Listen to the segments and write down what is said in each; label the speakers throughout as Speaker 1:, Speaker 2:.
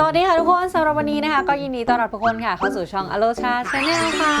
Speaker 1: สวัสดีค่ะทุกคนสำหรับวันนี้นะคะ ก็ยินดีต้อนรับทุกคนค่ะเข้าสู่ช่องอโลชาชาแนลค่ะ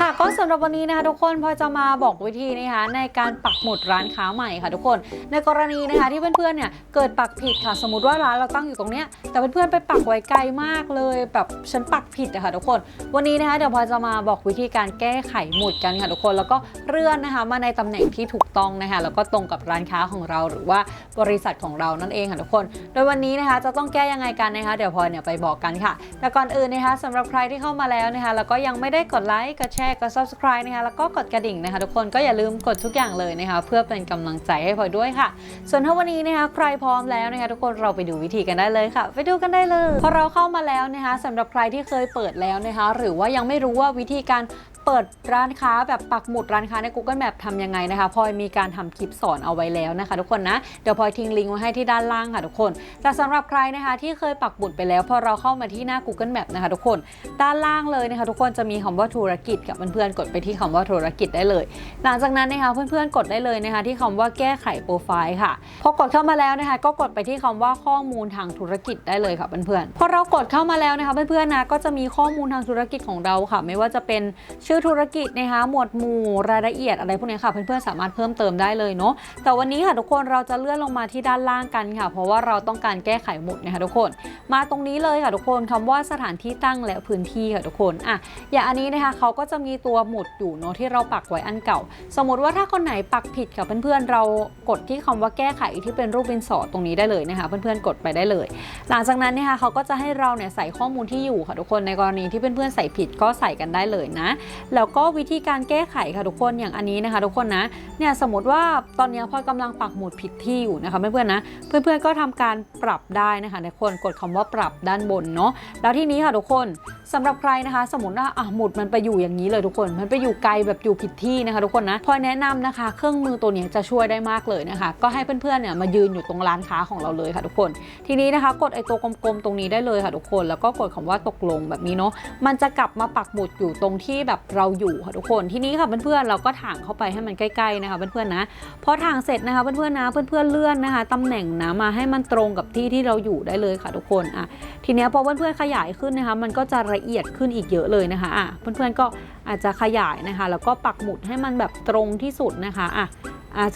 Speaker 1: ค่ะก็สำหรับวันนี้นะคะทุกคนพอจะมาบอกวิธีนะคะในการปักหมุดร้านค้าใหม่ค่ะทุกคน ในกรณีนะคะที่เพื่อนๆเนี่ยเกิดปักผิดค่ะสมมติว่าร้านเราตั้งอยู่ตรงเนี้ยแต่เพื่อนๆไปปักไว้ไกลมากเลยแบบฉันปักผิดอะค่ะทุกคน วันนี้นะคะเดี๋ยวพอจะมาบอกวิธีการแก้ไขหมุดกันค่ะทุกคนแล้วก็เลื่อนนะคะมาในตำแหน่งที่ถูกต้องนะคะแล้วก็ตรงกับร้านค้าของเราหรือว่าบริษัทของเรานั่นเองค่ะทุกคน โดยวันนี้นะคะจะต้องแก้ยังไงกันนะคะเดี๋ยวพลอยเนี่ยไปบอกกันค่ะ แต่ก่อนอื่นนะคะสำหรับใครที่เข้ามาแล้วนะคะแล้วก็ยังไม่ได้กดไลค์กดแชร์กด subscribe นะคะแล้วก็กดกระดิ่งนะคะ ทุกคนก็อย่าลืมกดทุกอย่างเลยนะคะ เพื่อเป็นกำลังใจให้พลอยด้วยค่ะ ส่วนถ้าวันนี้นะคะใครพร้อมแล้วนะคะทุกคนเราไปดูวิธีกันได้เลยค่ะ ไปดูกันได้เลยพอเราเข้ามาแล้วนะคะสำหรับใครที่เคยเปิดแล้วนะคะ หรือว่ายังไม่รู้ว่าวิธีการ เปิดร้านค้าแบบปักหมุดร้านค้าใน Google Map ทำยังไงนะคะพลอยมีการทำคลิปสอนเอาไว้แล้วนะคะทุกคนนะ เดี๋ยวพลอยทิ้งลิงก์ไว้ให้ที่ด้านล่างค่ะทุกคน แต่สำหรับใครนะคะที่เคยปักหมุดไปแล้วพอเราเข้ามาที่หน้า Google Map นะคะทุกคน ด้านล่างเลยนะคะทุกคนจะมีคำว่าธุรกิจกับเพื่อนๆกดไปที่คำว่าธุรกิจได้เลย หลังจากนั้นนะคะเพื่อนๆกดได้เลยนะคะที่คำว่าแก้ไขโปรไฟล์ค่ะพอกดเข้ามาแล้วนะคะก็กดไปที่คำว่าข้อมูลทางธุรกิจได้เลยค่ะเพื่อนๆพอเรากดเข้ามาแล้วนะคะเพื่อนๆนะก็จะมีข้อมูลทางธุรกิจของเราค่ะ ไม่ว่าจะเป็นชือธุรกิจนะคะหมวดหมู่รายละเอียดอะไรพวกนี้ค่ะ เพื่อนๆสามารถเพิ่มเติมได้เลยเนาะแต่วันนี้ค่ะทุกคนเราจะเลื่อนลงมาที่ด้านล่างกันค่ะ เพราะว่าเราต้องการแก้ไขหมุดนะคะทุกคน มาตรงนี้เลยค่ะทุกคนคำว่าสถานที่ตั้งและพื้นที่ค่ะทุกคนอะอย่างอันนี้นะคะเขาก็จะมีตัวหมุดอยู่เนาะที่เราปักไว้อันเก่า สมมติว่าถ้าคนไหนปักผิดค่ะเพื่อนๆเรากดที่คำว่าแก้ไขที่เป็นรูปดินสอตรงนี้ได้เลยนะคะเพื่อนๆกดไปได้เลย หลังจากนั้นเนี่ยค่ะเขาก็จะให้เราเนี่ยใส่ข้อมูลที่อยู่ค่ะทุกคนในกรณีที่เพื่อนๆใส่ผิดก็ใส่กันได้เลยนะแล้วก็วิธีการแก้ไขค่ะทุกคนอย่างอันนี้นะคะ ทุกคนนะเนี่ยสมมติว่าตอนนี้พลอยกำลังปักหมุดผิดที่อยู่นะคะเพื่อนๆนะเพื่อนๆก็ทำการปรับได้นะคะในคนกดคำว่าปรับด้านบนเนาะแล้วที่นี้ค่ะทุกคนสำหรับใครนะคะ สมมติว่าอะหมุดมันไปอยู่อย่างนี้เลยทุกคน มันไปอยู่ไกลแบบอยู่ผิดที่นะคะ ทุกคนนะพลอยแนะนำนะคะ เครื่องมือตัวนี้จะช่วยได้มากเลยนะคะ ก็ให้เพื่อนๆเนี่ยมายืนอยู่ตรงร้านค้าของเราเลยค่ะทุกคน ทีนี้นะคะ กดไอ้ตัวกลมๆตรงนี้ได้เลยค่ะทุกคน แล้วก็กดคำว่าตกลงแบบนี้เนาะมันจะกลับมาปักหมุดอยู่ตรงที่แบบเราอยู่ค่ะทุกคนทีนี้ค่ะเพื่อนๆเราก็ถ่างเข้าไปให้มันใกล้ๆนะคะเพื่อนๆนะพอถ่างเสร็จนะคะเพื่อนๆนะเพื่อนๆเลื่อนนะคะตำแหน่งนะมาให้มันตรงกับที่ที่เราอยู่ได้เลยค่ะทุกคนอะทีนี้พอเพื่อนๆขยายขึ้นนะคะมันก็จะละเอียดขึ้นอีกเยอะเลยนะคะอะเพื่อนๆก็อาจจะขยายนะคะ แล้วก็ปักหมุดให้มันแบบตรงที่สุดนะคะอะ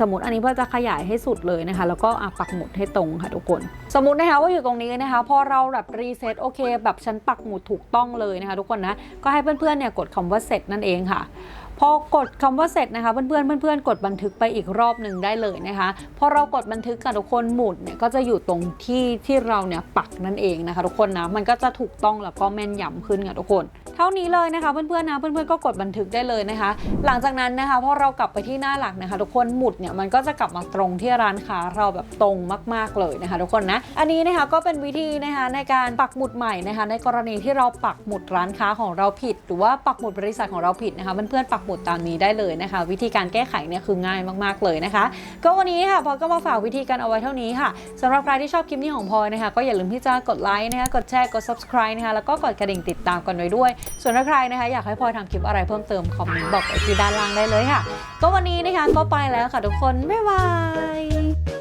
Speaker 1: สมมติอันนี้เพื่อจะขยายให้สุดเลยนะคะ แล้วก็ปักหมุดให้ตรงค่ะทุกคน สมมตินะคะว่าอยู่ตรงนี้นะคะ พอเราแบบรีเซ็ตโอเค แบบฉันปักหมุดถูกต้องเลยนะคะทุกคนนะ ก็ให้เพื่อนๆเนี่ยกดคำว่าเสร็จนั่นเองค่ะพอกดคำว่าเสร็จนะคะเพื่อนๆเพื่อนๆกดบันทึกไปอีกรอบหนึ่งได้เลยนะคะพอเรากดบันทึกกับทุกคนหมุดเนี่ยก็จะอยู่ตรงที่ที่เราเนี่ยปักนั่นเองนะคะ ทุกคนนะมันก็จะถูกต้องแล้วก็แม่นยำขึ้นค่ะทุกคน เท่านี้เลยนะคะเพื่อนๆนะเพื่อนๆก็กดบันทึกได้เลยนะคะ หลังจากนั้นนะคะพอเรากลับไปที่หน้าหลักนะคะ ทุกคนหมุดเนี่ยมันก็จะกลับมาตรงที่ร้านค้าเราแบบตรงมากๆเลยนะคะ ทุกคนนะอันนี้นะคะก็เป็นวิธีนะคะในการปักหมุดใหม่นะคะ ในกรณีที่เราปักหมุดร้านค้าของเราผิด หรือว่าปักหมุดบริษัทของเราผิดนะคะเพื่อนๆปักหมุดตามนี้ได้เลยนะคะ วิธีการแก้ไขเนี่ยคือง่ายมากๆเลยนะคะ ก็วันนี้ค่ะพอยก็มาฝากวิธีกันเอาไว้เท่านี้ค่ะสำหรับใครที่ชอบคลิปนี้ของพลอยนะคะก็อย่าลืมที่จะกดไลค์นะคะกดแชร์กด subscribe นะคะแล้วก็กดกระดิ่งติดตามกันไว้ด้วยส่วนถ้าใครนะคะอยากให้พลอยทำคลิปอะไรเพิ่มเติมคอมเมนต์บอกไว้ที่ด้านล่างได้เลยค่ะ ก็วันนี้นะคะก็ไปแล้วค่ะทุกคนบ๊ายบาย